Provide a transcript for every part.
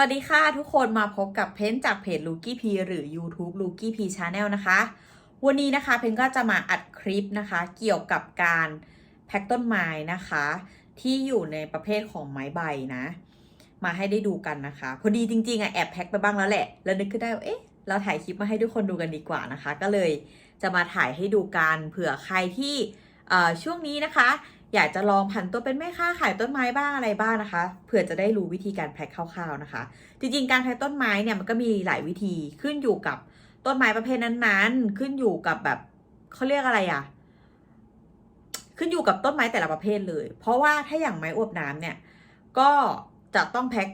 สวัสดีค่ะทุกคนมาพบกับเพนจากเพจ l u k i p หรือ YouTube l u k i p Channel นะคะ วันนี้นะคะเพนก็จะมาอัดคลิปนะคะ เกี่ยวกับการแพ็กต้นไม้นะคะ ที่อยู่ในประเภทของไม้ใบนะ มาให้ได้ดูกันนะคะ พอดีจริงๆอะแอบแพ็กไปบ้างแล้วแหละ แล้วนึกขึ้นได้ว่าเอ๊ะ เราถ่ายคลิปมาให้ทุกคนดูกันดีกว่านะคะ ก็เลยจะมาถ่ายให้ดูกันเผื่อใครที่ช่วงนี้นะคะ อยากจะลองผันตัวเป็นแม่ค้าขายต้นไม้บ้างอะไรบ้างนะคะเผื่อจะได้รู้วิธีการแพ็คคร่าวๆนะคะ จริงๆการแพ็คต้นไม้เนี่ยมันก็มีหลายวิธีขึ้นอยู่กับต้นไม้ประเภทนั้นๆ ขึ้นอยู่กับแบบเขาเรียกอะไรอะขึ้นอยู่กับต้นไม้แต่ละประเภทเลย เพราะว่าถ้าอย่างไม้อวบน้ำเนี่ย ก็จะต้องแพ็ค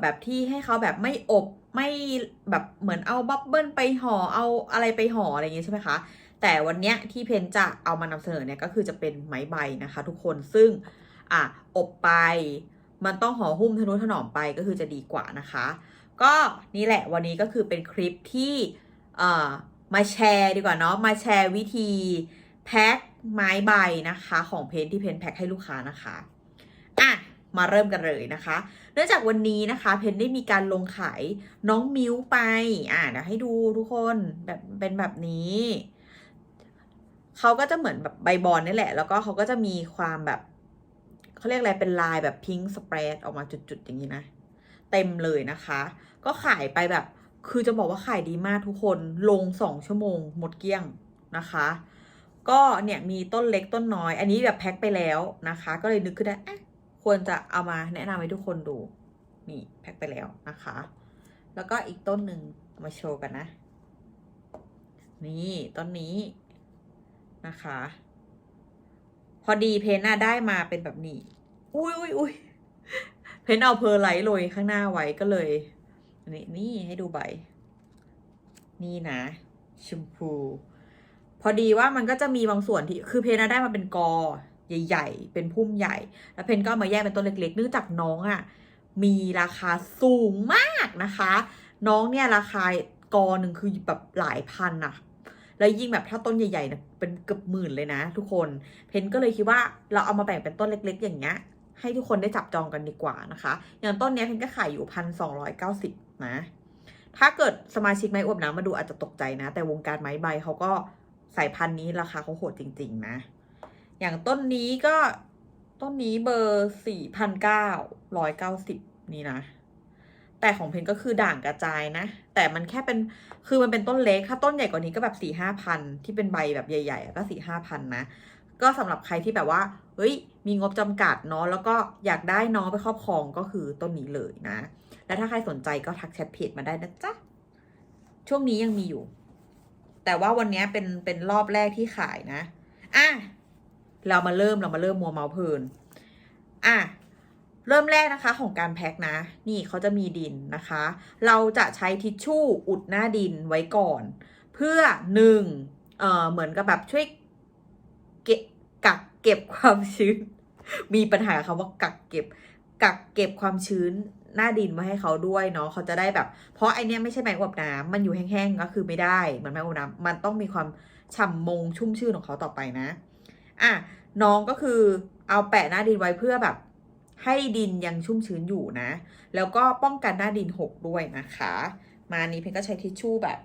แบบที่ให้เขาแบบไม่อบ ไม่แบบเหมือนเอาบับเบิ้ลไปห่อเอาอะไรไปห่ออะไรอย่างงี้ใช่ไหมคะ แต่วันเนี้ยที่เพนจะเอามานำเสนอเนี่ยก็คือจะเป็นไม้ใบนะคะ ทุกคนซึ่งอะอบไป มันต้องห่อหุ้มทนุถนอมไปก็คือจะดีกว่านะคะ ก็นี่แหละวันนี้ก็คือเป็นคลิปที่เอ่อมาแชร์ดีกว่าเนาะมาแชร์วิธีแพ็คไม้ใบนะคะ ของเพนที่เพนแพ็คให้ลูกค้านะคะอะ มาเริ่มกันเลยนะคะ เนื่องจากวันนี้นะคะ เพนได้มีการลงขายน้องมิวไป อะเดี๋ยวให้ดูทุกคนแบบเป็นแบบนี้เขาก็จะเหมือนแบบใบบอลนี่แหละ แล้วก็เขาก็จะมีความแบบเขาเรียกอะไรเป็นลายแบบพิงค์สเปรดออกมาจุดๆอย่างนี้นะ เต็มเลยนะคะ ก็ขายไปแบบคือจะบอกว่าขายดีมากทุกคนลงสองชั่วโมงหมดเกลี้ยงนะคะ ก็เนี่ยมีต้นเล็กต้นน้อย อันนี้แบบแพ็คไปแล้วนะคะ ก็เลยนึกขึ้นได้ ควรจะเอามาแนะนำให้ทุกคนดู นี่แพ็คไปแล้วนะคะ แล้วก็อีกต้นหนึ่งมาโชว์กันนะ นี่ต้นนี้นะคะ พอดีเพนน่ะได้มาเป็นแบบนี้ อุ้ยอุ้ยอุ้ยเพนเอาเพอร์ไลท์โรยข้างหน้าไว้ก็เลยนี่นี่ให้ดูใบ นี่นะชมพู พอดีว่ามันก็จะมีบางส่วนที่คือเพนน่ะได้มาเป็นกอ ใหญ่ ๆ เป็นพุ่มใหญ่ แล้วเพนก็ามาแยกเป็นต้นเล็กๆ เนื่องจากน้องอะ่ะมีราคาสูงมากนะคะ น้องเนี่ยราคากอหนึ่งคือแบบหลายพันอะแล้วยิ่งแบบถ้าต้นใหญ่ๆเนี่ยเป็นเกือบหมื่นเลยนะ ทุกคน เพนก็เลยคิดว่าเราเอามาแบ่งเป็นต้นเล็ก ๆ อย่างเงี้ยให้ทุกคนได้จับจองกันดีกว่านะคะ อย่างต้นเนี้ยเพนก็ขายอยู่พันสองร้อยเก้าสิบนะ ถ้าเกิดสมาชิกไม้อวบน้ำมาดูอาจจะตกใจนะ แต่วงการไม้ใบเขาก็สายพันธุ์นี้ราคาเขาโหดจริง ๆ นะ อย่างต้นนี้ก็ต้นนี้เบอร์สี่พันเก้าร้อยเก้าสิบนี่นะ แต่ของเพนก็คือด่างกระจายนะ แต่มันแค่เป็นคือมันเป็นต้นเล็ก ถ้าต้นใหญ่กว่านี้ก็แบบสี่ห้าพันที่เป็นใบแบบใหญ่ๆก็สี่ห้าพันนะ ก็สำหรับใครที่แบบว่า เฮ้ย มีงบจำกัดเนาะแล้วก็อยากได้น้องไปครอบครองก็คือต้นนี้เลยนะ และถ้าใครสนใจก็ทักแชทเพจมาได้นะจ๊ะช่วงนี้ยังมีอยู่ แต่ว่าวันนี้เป็นเป็นรอบแรกที่ขายนะอะ เรามาเริ่มเรามาเริ่มมัวเมาเพลินอะเริ่มแรกนะคะของการแพ็คนะ นี่เขาจะมีดินนะคะ เราจะใช้ทิชชู่อุดหน้าดินไว้ก่อน เพื่อหนึ่งเอ่อเหมือนกับแบบช่วยเก็บกักเก็บความชื้น มีปัญหาคำว่ากักเก็บ กักเก็บความชื้นหน้าดินมาให้เขาด้วยเนาะเขาจะได้แบบ เพราะไอเนี้ยไม่ใช่ไม้อวบน้ำมันอยู่แห้งๆก็คือไม่ได้เหมือนไม้อวบน้ำมันต้องมีความฉ่ำมงชุ่มชื่นของเขาต่อไปนะ อะน้องก็คือเอาแปะหน้าดินไว้เพื่อแบบ ให้ดินยังชุ่มชื้นอยู่นะ แล้วก็ป้องกันหน้าดินหกด้วยนะคะ มานี้เพนก็ใช้ทิชชู่แบบ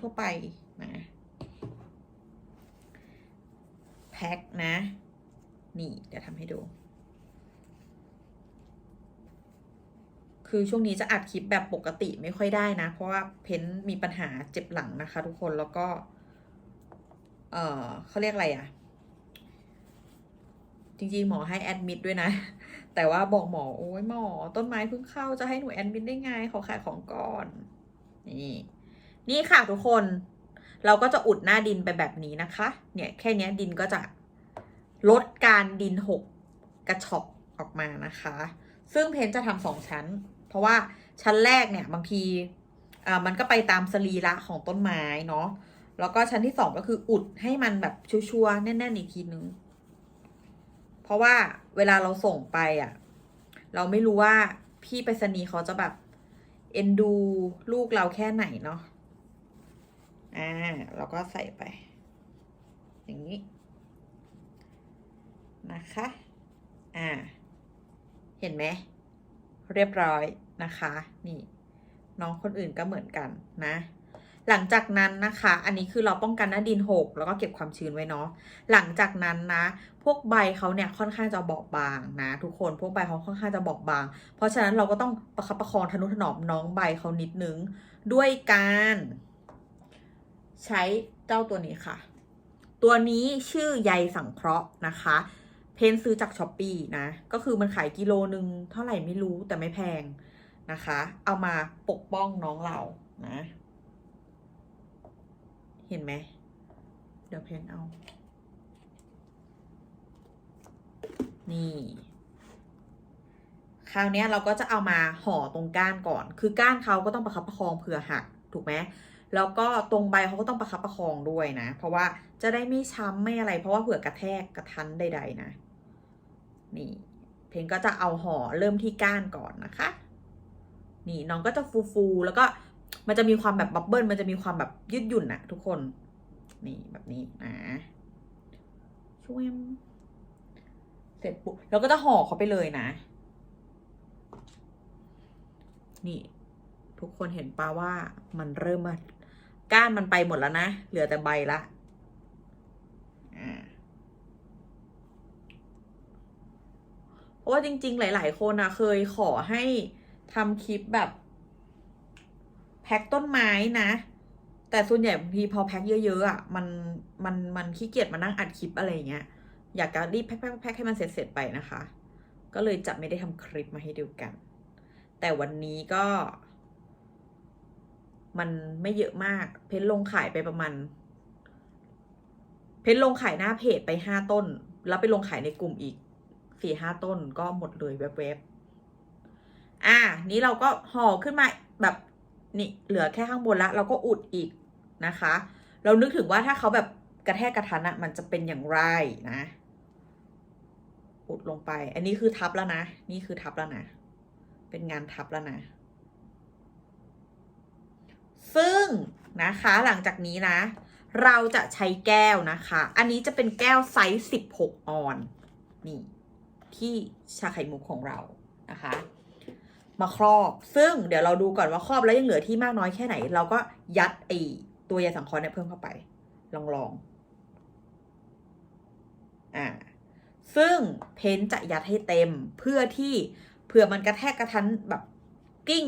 ทั่วๆไปนะแพ็คนะ นี่เดี๋ยวทำให้ดู คือช่วงนี้จะอัดคลิปแบบปกติไม่ค่อยได้นะ เพราะว่าเพ้นมีปัญหาเจ็บหลังนะคะทุกคนแล้วก็ เออเขาเรียกอะไรอะ จริงๆ หมอให้แอดมิดด้วยนะ แต่ว่าบอกหมอโอ้ยหมอ ต้นไม้เพิ่งเข้าจะให้หนูแอดมิดได้ไงขอขายของก่อน นี่ นี่ค่ะทุกคน เราก็จะอุดหน้าดินไปแบบนี้นะคะ เนี่ยแค่นี้ดินก็จะลดการดินหกกระชอกออกมานะคะ ซึ่งเพนจะทำสองชั้น เพราะว่าชั้นแรกเนี่ยบางทีอ่ามันก็ไปตามสรีระของต้นไม้เนาะ แล้วก็ชั้นที่สองก็คืออุดให้มันแบบชัวร์ๆแน่นๆอีกทีนึง ราะว่าเวลาเราส่งไปอะ เราไม่รู้ว่าพี่ไปรษณีย์เขาจะแบบ เอ็นดูลูกเราแค่ไหนเนาะอ่าเราก็ใส่ไป อย่างนี้ นะคะ อ่า เห็นไหม เรียบร้อยนะคะ นี่ น้องคนอื่นก็เหมือนกันนะ หลังจากนั้นนะคะ อันนี้คือเราป้องกันหน้าดินหกแล้วก็เก็บความชื้นไว้เนาะหลังจากนั้นนะ พวกใบเขาเนี่ยค่อนข้างจะบอบบางนะทุกคนพวกใบเขาค่อนข้างจะบอบบาง เพราะฉะนั้นเราก็ต้องประคับประคองทนุถนอมน้องใบเขานิดนึง ด้วยการ ใช้เจ้าตัวนี้ค่ะ ตัวนี้ชื่อใยสังเคราะห์นะคะเพนซื้อจากช้อปปีนะ ก็คือมันขายกิโลนึงเท่าไหร่ไม่รู้แต่ไม่แพงนะคะ เอามาปกป้องน้องเรานะ เห็นไหม เดี๋ยวเพนเอา นี่ คราวนี้เราก็จะเอามาห่อตรงก้านก่อน คือก้านเขาก็ต้องประคับประคองเผื่อหักถูกไหมแล้วก็ตรงใบเขาก็ต้องประคับประคองด้วยนะ เพราะว่าจะได้ไม่ช้ำไม่อะไร เพราะว่าเผื่อกระแทกกระทันใดๆนะ นี่ เพนก็จะเอาห่อเริ่มที่ก้านก่อนนะคะ นี่น้องก็จะฟูๆแล้วก็ มันจะมีความแบบบับเบิ้ลมันจะมีความแบบยืดหยุ่นนะทุกคน นี่แบบนี้นะช่วยเสร็จปุ๊บเราก็จะห่อเขาไปเลยนะ นี่ ทุกคนเห็นปะว่ามันเริ่มมาก้านมันไปหมดแล้วนะ เหลือแต่ใบละเพราะว่าจริง ๆ หลาย ๆ คนนะเคยขอให้ทำคลิปแบบ พ็คต้นไม้นะ แต่ส่วนใหญ่บางทีพอแพ็คเยอะๆอะมันมันมันขี้เกียจมานั่งอัดคลิปอะไรเงี้ยอยากจะรีบแพ็คแพ็คแพ็คให้มันเสร็จๆไปนะคะ ก็เลยจะไม่ได้ทำคลิปมาให้ดูกัน แต่วันนี้ก็ มันไม่เยอะมาก เพนลงขายไปประมาณ เพนลงขายหน้าเพจไปห้าต้น แล้วไปลงขายในกลุ่มอีกสี่ห้าต้นก็หมดเลยแวบๆอ่านี้เราก็ห่อขึ้นมาแบบ นี่เหลือแค่ข้างบนละเราก็อุดอีกนะคะ เรานึกถึงว่าถ้าเขาแบบกระแทกกระทันอะมันจะเป็นอย่างไรนะ อุดลงไป อันนี้คือทับแล้วนะ นี่คือทับแล้วนะ เป็นงานทับแล้วนะ ซึ่งนะคะหลังจากนี้นะ เราจะใช้แก้วนะคะ อันนี้จะเป็นแก้วไซส์16 ออน นี่ ที่ชาไข่มุกของเรานะคะ มาครอบ ซึ่งเดี๋ยวเราดูก่อนว่าครอบแล้วยังเหลือที่มากน้อยแค่ไหน เราก็ยัดไอตัวยาสังเคราะห์เนี่ยเพิ่มเข้าไป ลองลองอ่าซึ่งเพนจะยัดให้เต็มเพื่อที่เผื่อมันกระแทกกระทันแบบกิ้ง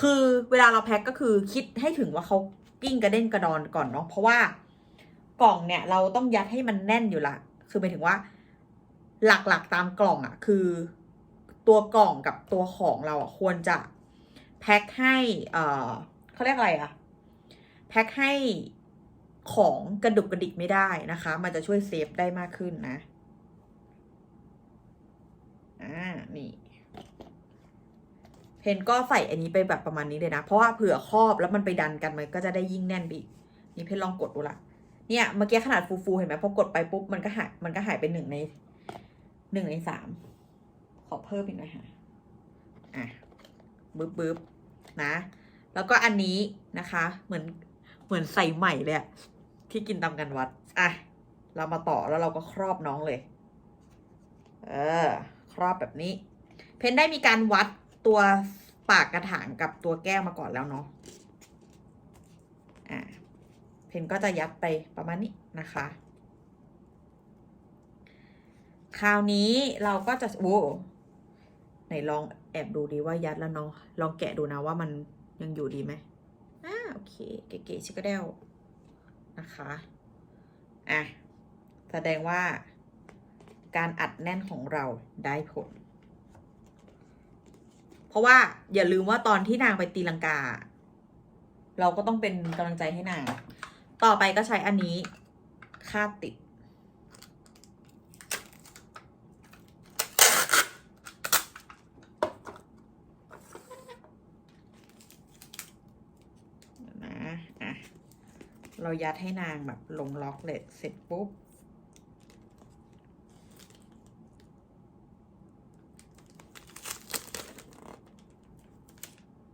คือเวลาเราแพ็คก็คือคิดให้ถึงว่าเขากิ้งกระเด้นกระดอนก่อนเนาะเพราะว่ากล่องเนี่ยเราต้องยัดให้มันแน่นอยู่ละ คือหมายถึงว่า หลักๆตามกล่องอะ่ะ คือ ตัวกล่องกับตัวของเราอะควรจะแพ็คให้เอ่อเขาเรียกอะไรอะ่ะแพ็คให้ของกระดุกกระดิกไม่ได้นะคะ มันจะช่วยเซฟได้มากขึ้นนะ อ่า นี่ เพนก็ใส่อันนี้ไปแบบประมาณนี้เลยนะ เพราะว่าเผื่อครอบแล้วมันไปดันกันมันก็จะได้ยิ่งแน่นไปอีก นี่เพนลองกดดูละ เนี่ยเมื่อกี้ขนาดฟูๆเห็นไหมพอกดไปปุ๊บมันก็หายมันก็หายไปหนึ่งในหนึ่งในสาม ขอเพิ่มอีกหน่อยค่ะอะบึ๊บบึ๊บนะ แล้วก็อันนี้นะคะ เหมือนเหมือนใส่ใหม่เลยที่กินตามกันวัด อะ เรามาต่อแล้วเราก็ครอบน้องเลย เออ ครอบแบบนี้ เพนได้มีการวัดตัวปากกระถางกับตัวแก้วมาก่อนแล้วเนาะ อะ เพนก็จะยัดไปประมาณนี้นะคะ คราวนี้เราก็จะ โอ้ ไหนลองแอบดูดีว่ายัดแล้วเนาะลองแกะดูนะว่ามันยังอยู่ดีไหมอ่าโอเคเก๋ๆชิคกเดลนะคะอะแสดงว่าการอัดแน่นของเราได้ผล เพราะว่าอย่าลืมว่าตอนที่นางไปตีลังกา เราก็ต้องเป็นกำลังใจให้นาง ต่อไปก็ใช้อันนี้คาดติด นะ อะ เรายัดให้นางแบบลงล็อกเลยเสร็จปุ๊บ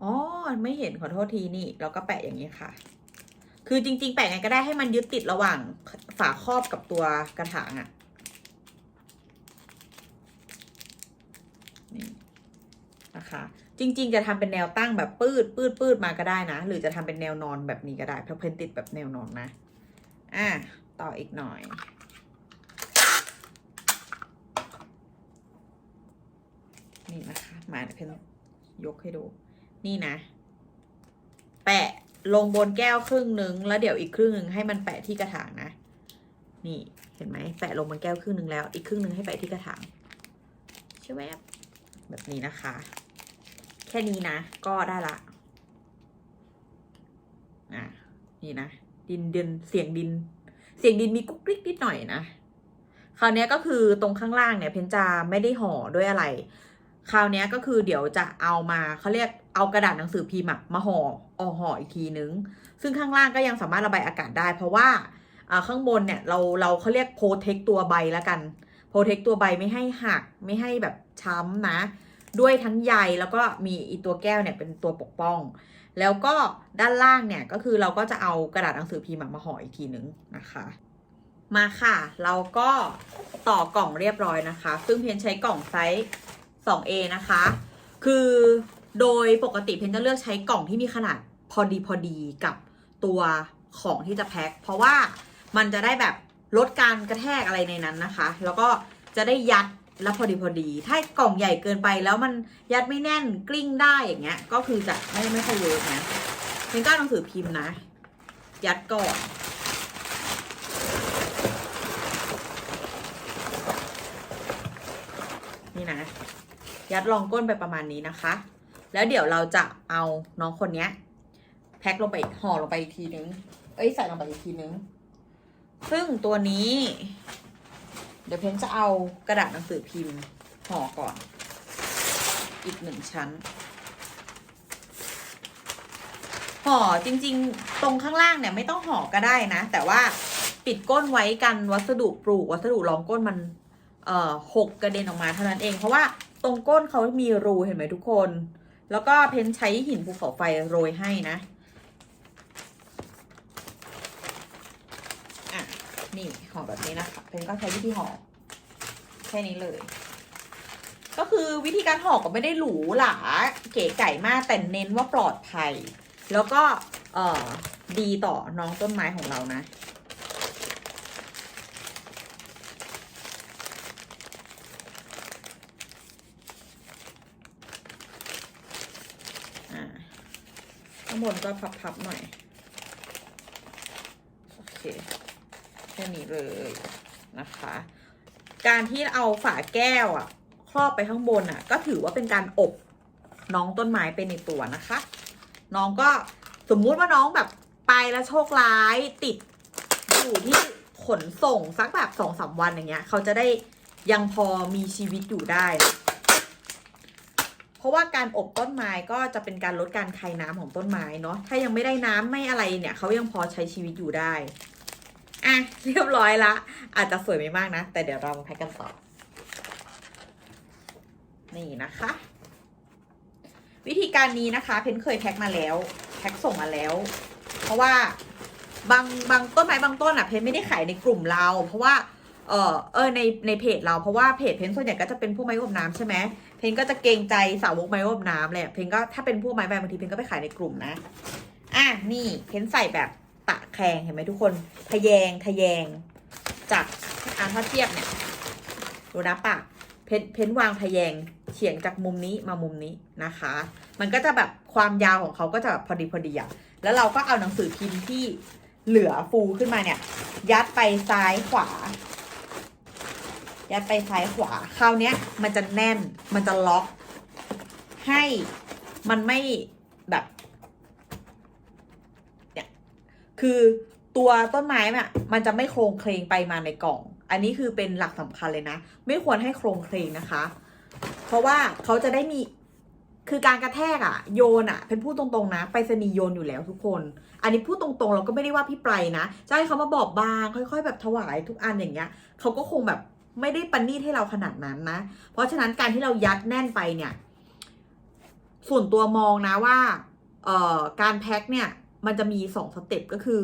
อ๋อ ไม่เห็นขอโทษทีนี่ เราก็แปะอย่างนี้ค่ะ คือจริง ๆ แปะไงก็ได้ให้มันยึดติดระหว่างฝาครอบกับตัวกระถางอะนี่นะคะ จริง ๆ จะทำเป็นแนวตั้งแบบปืดปืดปืดมาก็ได้นะ หรือจะทำเป็นแนวนอนแบบนี้ก็ได้เพราะเพนติดแบบแนวนอนนะ อะต่ออีกหน่อย นี่นะคะมาเดี๋ยวเพนยกให้ดู นี่นะ แปะลงบนแก้วครึ่งหนึ่งแล้วเดี๋ยวอีกครึ่งหนึ่งให้มันแปะที่กระถางนะ นี่เห็นไหมแปะลงบนแก้วครึ่งหนึ่งแล้ว อีกครึ่งหนึ่งให้แปะที่กระถางใช่ไหมแบบนี้นะคะ แค่นี้นะ ก็ได้ละอะนี่นะ ดินเดินเสียงดิน เสียงดินมีกุ๊กกิ๊กนิดหน่อยนะคราวนี้ก็คือตรงข้างล่างเนี่ยเพนจะไม่ได้ห่อด้วยอะไร คราวนี้ก็คือเดี๋ยวจะเอามาเขาเรียกเอากระดาษหนังสือพิมพ์มาห่ออห่ออีกทีนึง ซึ่งข้างล่างก็ยังสามารถระบายอากาศได้ เพราะว่าอ่าข้างบนเนี่ยเราเราเขาเรียกโปรเทคตัวใบแล้วกันโปรเทคตัวใบไม่ให้หักไม่ให้แบบช้ำนะ ด้วยทั้งใยแล้วก็มีอีตัวแก้วเนี่ยเป็นตัวปกป้อง แล้วก็ด้านล่างเนี่ยก็คือเราก็จะเอากระดาษหนังสือพิมพ์มาห่ออีกทีนึงนะคะมาค่ะ เราก็ต่อกล่องเรียบร้อยนะคะ ซึ่งเพนใช้กล่องไซส์ 2A นะคะ คือโดยปกติเพนจะเลือกใช้กล่องที่มีขนาดพอดีพอดีกับตัวของที่จะแพ็ค เพราะว่ามันจะได้แบบลดการกระแทกอะไรในนั้นนะคะ แล้วก็จะได้ยัด แล้วพอดีพอดี ถ้ากล่องใหญ่เกินไปแล้วมันยัดไม่แน่นกลิ้งได้อย่างเงี้ย ก็คือจะไม่ไม่ค่อยเวิร์กนะเพนก็เอาหนังสือพิมพ์นะ ยัดก่อนนี่นะ ยัดรองก้นไปประมาณนี้นะคะ แล้วเดี๋ยวเราจะเอาน้องคนเนี้ย แพ็คลงไปห่อลงไปอีกทีนึง เอ้ยใส่ลงไปอีกทีนึง ซึ่งตัวนี้ เดี๋ยวเพนจะเอากระดาษหนังสือพิมพ์ห่อก่อน อีกหนึ่งชั้นห่อจริง ๆ ตรงข้างล่างเนี่ยไม่ต้องห่อก็ได้นะ แต่ว่าปิดก้นไว้กันวัสดุปลูกวัสดุรองก้นมัน เอ่อหกกระเด็นออกมาเท่านั้นเอง เพราะว่าตรงก้นเขามีรูเห็นไหมทุกคน แล้วก็เพนใช้หินภูเขาไฟโรยให้นะ อะ นี่ห่อแบบนี้นะคะเพนก็ใช้วิธีห่อแค่นี้เลย ก็คือวิธีการห่อก็ไม่ได้หรูหราเก๋ไก่มากแต่เน้นว่าปลอดภัย แล้วก็เอ่อดีต่อน้องต้นไม้ของเรานะข้างบนก็พับๆหน่อย โอเค แค่นี้เลยนะคะ การที่เอาฝาแก้วอะครอบไปข้างบนอะก็ถือว่าเป็นการอบน้องต้นไม้ไปในตัวนะคะ น้องก็สมมุติว่าน้องแบบไปแล้วโชคร้ายติดอยู่ที่ขนส่งสักแบบสองสามวันอย่างเงี้ย เขาจะได้ยังพอมีชีวิตอยู่ได้ เพราะว่าการอบต้นไม้ก็จะเป็นการลดการคายน้ำของต้นไม้เนาะถ้ายังไม่ได้น้ำไม่อะไรเนี่ย เขายังพอใช้ชีวิตอยู่ได้ อะเรียบร้อยละ อาจจะสวยไม่มากนะ แต่เดี๋ยวเรามาแพ็กกันต่อ นี่นะคะ วิธีการนี้นะคะ เพนเคยแพ็คมาแล้ว แพ็คส่งมาแล้ว เพราะว่าบางบางต้นไม้บางต้นอะเพนไม่ได้ขายในกลุ่มเรา เพราะว่าเออเออในในเพจเราเพราะว่าเพจเพนส่วนใหญ่ก็จะเป็นพวกไม้อบน้ำใช่ไหมเพนก็จะเกรงใจสาวกไม้อบน้ำแหละเพนก็ถ้าเป็นพวกไม้ใบบางทีเพนก็ไปขายในกลุ่มนะ อะนี่เพนใส่แบบ ตะแคงเห็นไหมทุกคนทะแยงทะแยง จากอ่าถ้าเทียบเนี่ยดูนะปะเพนเพนวางทะแยงเฉียงจากมุมนี้มามุมนี้นะคะ มันก็จะแบบความยาวของเขาก็จะแบบพอดีพอดีอะแล้วเราก็เอาหนังสือพิมพ์ที่เหลือฟูขึ้นมาเนี่ย ยัดไปซ้ายขวา ยัดไปซ้ายขวาคราวนี้มันจะแน่นมันจะล็อก ให้มันไม่แบบ เนี่ย คือตัวต้นไม้อะมันจะไม่โครงเคลงไปมาในกล่อง อันนี้คือเป็นหลักสำคัญเลยนะ ไม่ควรให้โครงเคลงนะคะ เพราะว่าเขาจะได้มีคือการกระแทกอะโยนอะเป็นพูดตรงๆนะไปรษณีโยนอยู่แล้วทุกคน อันนี้พูดตรงๆ เราก็ไม่ได้ว่าพี่ไพรนะจะให้เขามาบอกบาง ค่อยๆ แบบถวายทุกอันอย่างเงี้ยเขาก็คงแบบไม่ได้ปันนีตให้เราขนาดนั้นนะ เพราะฉะนั้นการที่เรายัดแน่นไปเนี่ย ส่วนตัวมองนะว่า เอ่อการแพ็คเนี่ย มันจะมีสองสเต็ปก็คือ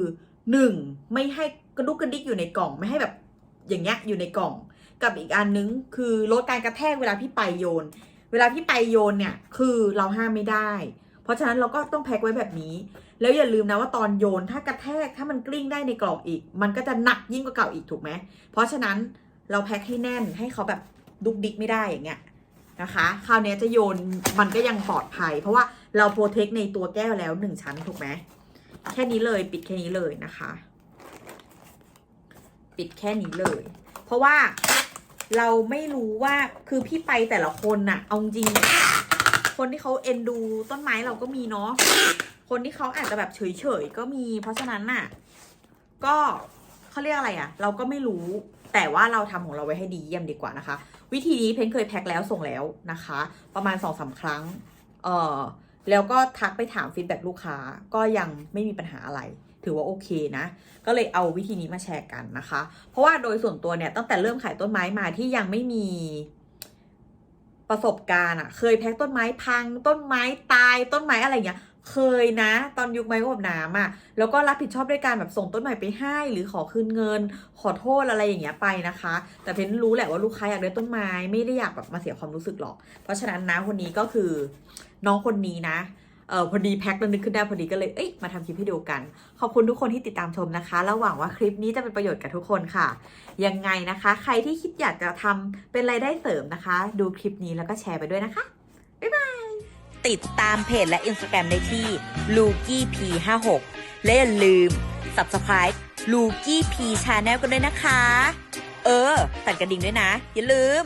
หนึ่งไม่ให้กระดุกกระดิกอยู่ในกล่อง ไม่ให้แบบอย่างเงี้ยอยู่ในกล่อง กับอีกอันนึงคือลดการกระแทกเวลาพี่ไปโยน เวลาพี่ไปโยนเนี่ยคือเราห้ามไม่ได้ เพราะฉะนั้นเราก็ต้องแพ็คไว้แบบนี้ แล้วอย่าลืมนะว่าตอนโยนถ้ากระแทกถ้ามันกลิ้งได้ในกล่องอีก มันก็จะหนักยิ่งกว่าเก่าอีกถูกไหมเพราะฉะนั้นเราแพ็คให้แน่นให้เขาแบบดุกดิกไม่ได้อย่างเงี้ยนะคะคราวนี้จะโยนมันก็ยังปลอดภัย เพราะว่าเราโปรเทคในตัวแก้วแล้วหนึ่งชั้นถูกไหม แค่นี้เลยปิดแค่นี้เลยนะคะ ปิดแค่นี้เลย เพราะว่าเราไม่รู้ว่าคือพี่ไปแต่ละคนน่ะ เอาจริง คนที่เขาเอ็นดูต้นไม้เราก็มีเนาะคนที่เขาอาจจะแบบเฉยๆก็มี เพราะฉะนั้นน่ะ ก็เขาเรียกอะไรอะ่ะ เราก็ไม่รู้แต่ว่าเราทำของเราไว้ให้ดีเยี่ยมดีกว่านะคะ วิธีนี้เพนเคยแพ็คแล้วส่งแล้วนะคะ ประมาณสองสาครั้ง เออ แล้วก็ทักไปถามฟีดแบ็ลูกค้าก็ยังไม่มีปัญหาอะไร ถือว่าโอเคนะ ก็เลยเอาวิธีนี้มาแชร์กันนะคะ เพราะว่าโดยส่วนตัวเนี่ยตั้งแต่เริ่มขายต้นไม้มาที่ยังไม่มีประสบการณ์อะเคยแพ็คต้นไม้พังต้นไม้ตายต้นไม้อะไรเงี้ย เคยนะ ตอนยุคไม้กับน้ำอะแล้วก็รับผิดชอบด้วยการแบบส่งต้นใหม่ไปให้ หรือขอคืนเงิน ขอโทษอะไรอย่างเงี้ยไปนะคะ แต่เพนรู้แหละว่าลูกค้าอยากได้ต้นไม้ไม่ได้อยากแบบมาเสียความรู้สึกหรอก เพราะฉะนั้นนะคนนี้ก็คือน้องคนนี้นะเออพอดีแพ็คแล้วนึกขึ้นได้พอดีก็เลย เอ้ย มาทำคลิปให้ดูกัน ขอบคุณทุกคนที่ติดตามชมนะคะ แล้วหวังว่าคลิปนี้จะเป็นประโยชน์กับทุกคนค่ะ ยังไงนะคะ ใครที่คิดอยากจะทำเป็นรายได้เสริมนะคะ ดูคลิปนี้แล้วก็แชร์ไปด้วยนะคะ บ๊ายบาย ติดตามเพจและอินสตาแกรมได้ที่ l u k i p 5 6และอย่าลืม Subscribe l u k i p Channel กันด้วยนะคะ เออตัดกระดิ่งด้วยนะ อย่าลืม